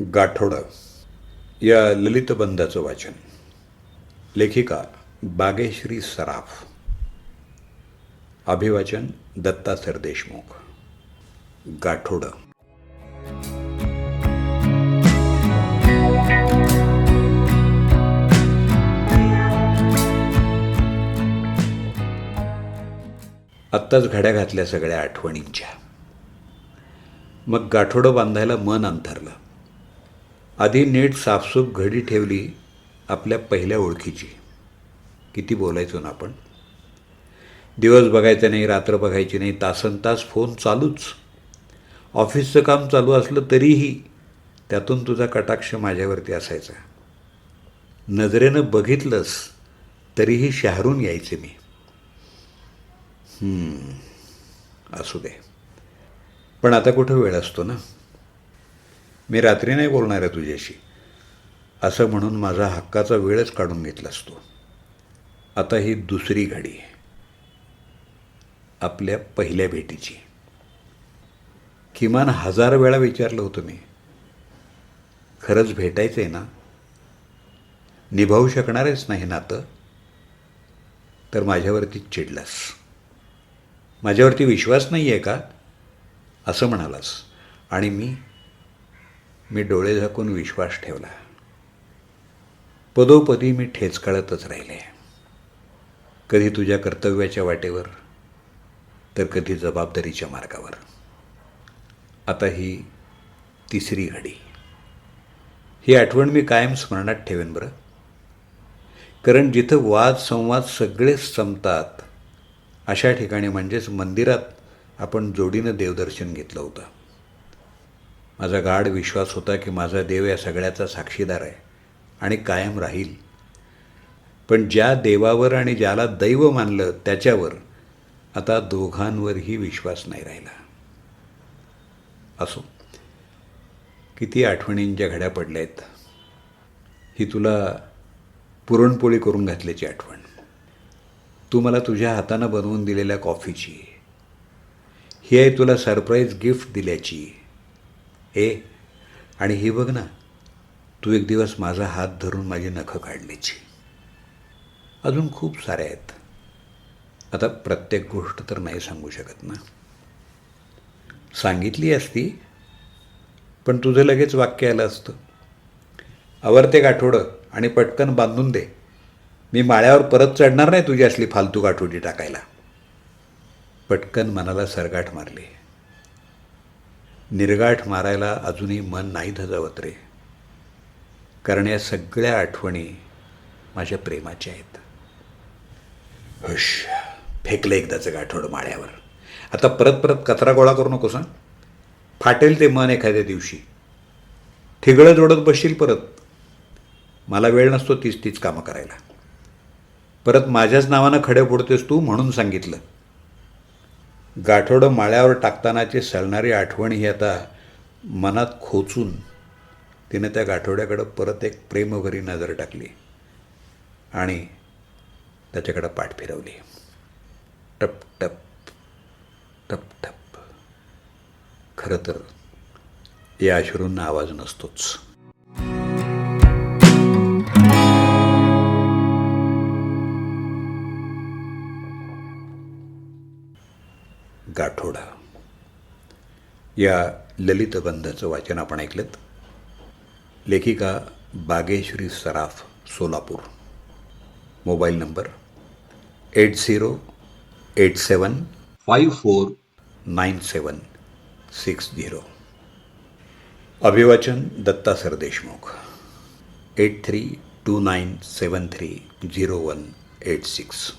गाठोडं. या ललितबंधाचं वाचन. लेखिका बागेश्री सराफ. अभिवाचन दत्ता सरदेशमुख गाठोडं. आत्ताच घड्या घातल्या सगळ्या आठवणींच्या. मग गाठोडं बांधायला मन अंथरलं. आधी नीट साफसूफ घडी ठेवली आपल्या पहिल्या ओळखीची. किती बोलायचो ना आपण? दिवस बघायचा नाही रात्र बघायची नाही तासन तास फोन चालूच. ऑफिसचं काम चालू असलं तरीही त्यातून तुझा कटाक्ष माझ्यावरती असायचा. नजरेनं बघितलंस तरीही शहरून यायचे मी. असू दे. पण आता कुठं वेळ असतो ना? मी रात्री नाही बोलणार आहे तुझ्याशी. असं म्हणून माझा हक्काचा वेळच काढून घेतला असतो आता ही दुसरी घडी आहे. आपल्या पहिल्या भेटीची. किमान हजार वेळा विचारलं होतं मी. खरंच भेटायचं आहे ना? निभावू शकणारच नाही नातं. तर माझ्यावरती चिडलास. माझ्यावरती विश्वास नाही आहे का? असं म्हणालास. आणि मी मी डोळे झाकून विश्वास ठेवला. पदोपदी मी ठेचकाळतच राहिले. कधी तुझ्या कर्तव्याच्या वाटेवर तर कधी जबाबदारीच्या मार्गावर. आता ही तिसरी घडी. ही आठवण मी कायम स्मरणात ठेवेन बरं. कारण जिथं वाद संवाद सगळेच संपतात अशा ठिकाणी म्हणजेच मंदिरात आपण जोडीनं देवदर्शन घेतलं होतं. माझा गाढ विश्वास होता की माझा देव या सगळ्याचा साक्षीदार आहे आणि कायम राहील. पण ज्या देवावर आणि ज्याला दैव मानलं त्याच्यावर आता दोघांवरही विश्वास नाही राहिला. असो किती आठवणींच्या घड्या पडल्या आहेत ही तुला पुरणपोळी करून घातल्याची आठवण. तू मला तुझ्या हातानं बनवून दिलेल्या कॉफीची. ही आहे तुला सरप्राईज गिफ्ट दिल्याची. ए आणि ही बघ ना तू एक दिवस माझा हात धरून माझी नखं काढण्याची अजून खूप साऱ्या आहेत. आता प्रत्येक गोष्ट तर नाही सांगू शकत ना. सांगितली असती पण तुझं लगेच वाक्य आलं असतं. आवरते गाठोडं आणि पटकन बांधून दे. मी माळ्यावर परत चढणार नाही तुझी असली फालतू गाठोडी टाकायला. पटकन मनाला सरगाठ मारली. निर्गाठ मारायला अजूनही मन नाही धजावत रे. कारण या सगळ्या आठवणी माझ्या प्रेमाच्या आहेत. हुश फेकलं एकदाचं गाठोड माळ्यावर. आता परत परत कचरा गोळा करू नकोस हां? फाटेल ते मन एखाद्या दिवशी. ठिगळं जोडत बसशील परत. मला वेळ नसतो तीच तीच कामं करायला. परत माझ्याच नावानं खडे फोडतेस तू म्हणून सांगितलं. गाठोडं माळ्यावर टाकतानाची सळणारी आठवण ही आता मनात खोचून तिने त्या गाठोड्याकडं परत एक प्रेमभरी नजर टाकली आणि त्याच्याकडं पाठ फिरवली. टप टप टप टप. खरं तर या अश्रूंना आवाज नसतोच. गाठोडा. या ललितबंधाचं वाचन आपण ऐकलं लेखिका Bageshri Saraf Solapur. Mobile number eight zero eight seven five four nine seven six zero. अभिवाचन Datta Sardeshmukh eight three two nine seven three zero one eight six.